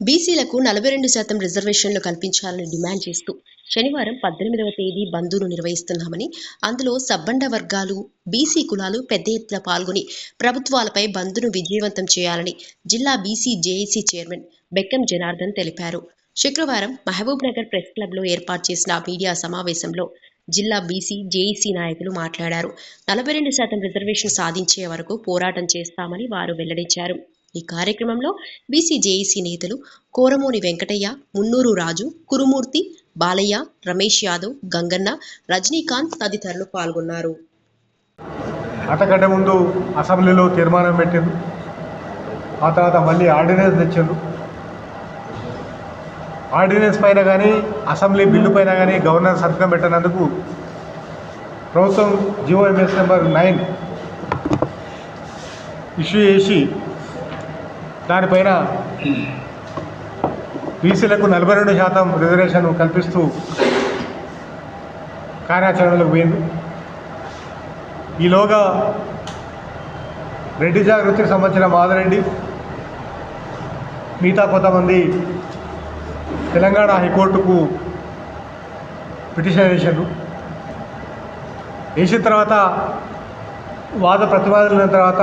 బీసీలకు నలభై రెండు శాతం రిజర్వేషన్లు కల్పించాలని డిమాండ్ చేస్తూ శనివారం పద్దెనిమిదవ తేదీ బంద్ను నిర్వహిస్తున్నామని అందులో సబ్బండ వర్గాలు బీసీ కులాలు పెద్ద ఎత్తున పాల్గొని ప్రభుత్వాలపై బంద్ను విజయవంతం చేయాలని జిల్లా BC JAC chairman Bekkam Janardhan తెలిపారు. శుక్రవారం మహబూబ్ నగర్ ప్రెస్ క్లబ్లో ఏర్పాటు చేసిన మీడియా సమావేశంలో జిల్లా బీసీ జేఈసీ నాయకులు మాట్లాడారు. నలభై రెండు శాతం రిజర్వేషన్ సాధించే వరకు పోరాటం చేస్తామని వారు వెల్లడించారు. ఈ కార్యక్రమంలో బీసీజేఈసీ నేతలు కోరమోని వెంకటయ్య మున్నూరు రాజు కురుమూర్తి బాలయ్య రమేష్ యాదవ్ గంగన్న రజనీకాంత్ తదితరులు పాల్గొన్నారు. అంతకంటే ముందు అసెంబ్లీలో తీర్మానం పెట్టింది ఆ తర్వాత మళ్ళీ ఆర్డినెన్స్ తెచ్చిండ్రు. ఆర్డినెన్స్ పైన కానీ అసెంబ్లీ బిల్లు పైన కానీ గవర్నర్ సంతకం పెట్టినందుకు ప్రభుత్వం జిఓఎంఎస్ నెంబర్ నైన్ ఇష్యూ చేసి దానిపైన బీసీలకు నలభై రెండు శాతం రిజర్వేషన్ కల్పిస్తూ కార్యాచరణలకు పోయింది ఈలోగా రెడ్డి జాగృతికి సంబంధించిన మాదిరెడ్డి మిగతా కొంతమంది తెలంగాణ హైకోర్టుకు పిటిషన్ వేశారు వేసిన తర్వాత వాద ప్రతివాదన తర్వాత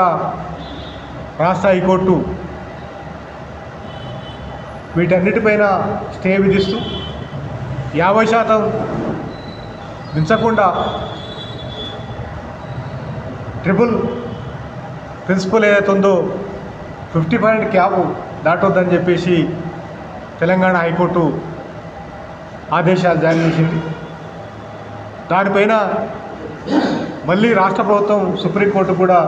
రాష్ట్ర హైకోర్టు వీటన్నిటిపైన స్టే విధిస్తూ యాభై శాతం మించకుండా ట్రిపుల్ ప్రిన్సిపల్ ఏదైతే ఉందో ఫిఫ్టీ పాయింట్ క్యాబ్ దాటొద్దని చెప్పేసి తెలంగాణ హైకోర్టు ఆదేశాలు జారీ చేసింది. దానిపైన మళ్ళీ రాష్ట్ర ప్రభుత్వం సుప్రీంకోర్టు కూడా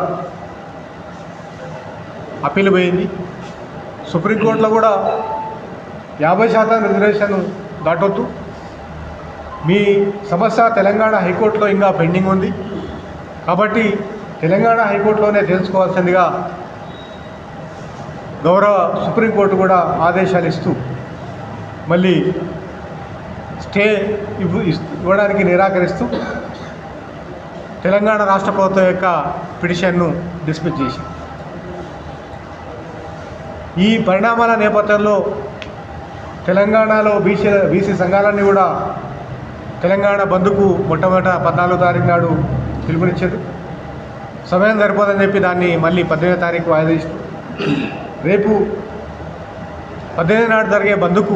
అప్పీల్ పోయింది. సుప్రీంకోర్టులో కూడా యాభై శాతం రిజర్వేషన్ దాటొద్దు. మీ సమస్య తెలంగాణ హైకోర్టులో ఇంకా పెండింగ్ ఉంది. కాబట్టి తెలంగాణ హైకోర్టులోనే తెలుసుకోవాల్సిందిగా గౌరవ సుప్రీంకోర్టు కూడా ఆదేశాలు ఇస్తూ మళ్ళీ స్టే ఇవ్వ ఇవ్వడానికి నిరాకరిస్తూ తెలంగాణ రాష్ట్ర ప్రభుత్వం యొక్క పిటిషన్ను డిస్మిస్ చేసి ఈ పరిణామాల నేపథ్యంలో తెలంగాణలో బీసీ బీసీ సంఘాలన్నీ కూడా తెలంగాణ బంధుకు మొట్టమొదట పద్నాలుగో తారీఖు నాడు పిలుపునిచ్చారు. సమయం సరిపోదని చెప్పి దాన్ని మళ్ళీ పద్దెనిమిదో తారీఖు వాయిదా రేపు పద్దెనిమిది నాడు జరిగే బంధుకు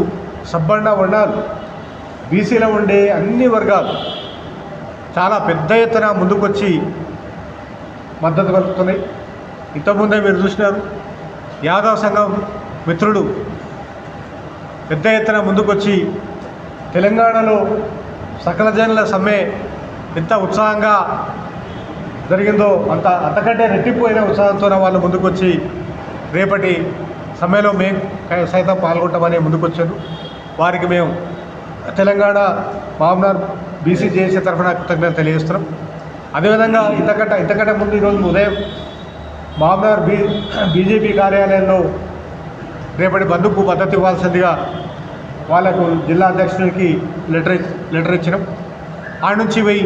సబ్బండ ఉండాలి. బీసీలో ఉండే అన్ని వర్గాలు చాలా పెద్ద ఎత్తున ముందుకొచ్చి మద్దతు కలుపుతున్నాయి ఇంతకుముందే మీరు చూసినారు. యాదవ్ సంఘం మిత్రుడు పెద్ద ఎత్తున ముందుకొచ్చి తెలంగాణలో సకల జనుల సమ్మె ఎంత ఉత్సాహంగా జరిగిందో అంత అంతకంటే రెట్టిపోయిన ఉత్సాహంతో వాళ్ళు ముందుకొచ్చి రేపటి సమ్మెలో మేము సైతం పాల్గొంటామని ముందుకొచ్చారు. వారికి మేము తెలంగాణ మామనార్ బీసీ జేఏసీ తరఫున కృతజ్ఞత తెలియజేస్తున్నాం. అదేవిధంగా ఇంతకంటే ఇంతకంటే ముందు ఈరోజు ఉదయం మామనార్ బీ బీజేపీ కార్యాలయంలో రేపటి బంధుకు మద్దతు ఇవ్వాల్సిందిగా వాళ్ళకు జిల్లా అధ్యక్షునికి లెటర్ లెటర్ ఇచ్చినాం. ఆ నుంచి పోయి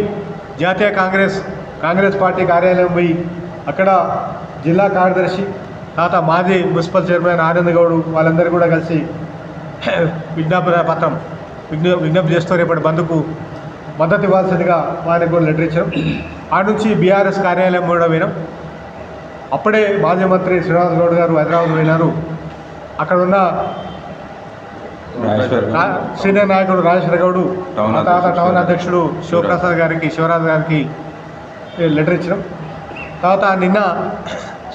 జాతీయ కాంగ్రెస్ కాంగ్రెస్ పార్టీ కార్యాలయం పోయి అక్కడ జిల్లా కార్యదర్శి తాత మాజీ మున్సిపల్ చైర్మన్ ఆనంద్ గౌడ్ వాళ్ళందరూ కూడా కలిసి విజ్ఞాపన పత్రం విజ్ఞ విజ్ఞప్తి చేస్తూ రేపటి బంధుకు మద్దతు ఇవ్వాల్సిందిగా వారికి కూడా లెటర్ ఇచ్చాం ఆ నుంచి బీఆర్ఎస్ కార్యాలయం కూడా పోయినాం. అప్పుడే మాజీ మంత్రి శ్రీనివాస్ గౌడ్ గారు హైదరాబాద్ పోయినారు. అక్కడ ఉన్న సీనియర్ నాయకుడు రాజేశ్వర గౌడు తర్వాత టౌన్ అధ్యక్షుడు శివప్రసాద్ గారికి శివరాజ్ గారికి లెటర్ ఇచ్చినాం. తర్వాత నిన్న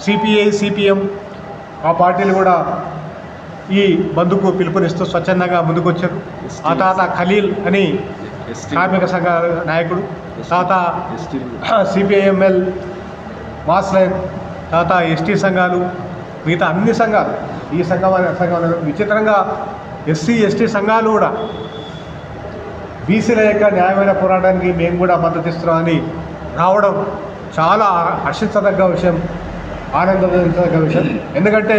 సిపిఐ సిపిఎం ఆ పార్టీలు కూడా ఈ బంధుకు పిలుపునిస్తూ స్వచ్ఛందంగా ముందుకొచ్చారు. ఆ తర్వాత ఖలీల్ అని కార్మిక సంఘ నాయకుడు. తర్వాత సిపిఐఎంఎల్ మాస్ లైన్. తర్వాత ఎస్టీ సంఘాలు మిగతా అన్ని సంఘాలు. ఈ సంఘం సంఘం విచిత్రంగా ఎస్సీ ఎస్టీ సంఘాలు కూడా బీసీల యొక్క న్యాయమైన పోరాటానికి మేము కూడా మద్దతు ఇస్తున్నామని రావడం చాలా హర్షించదగ్గ విషయం ఆనందించదగ్గ విషయం. ఎందుకంటే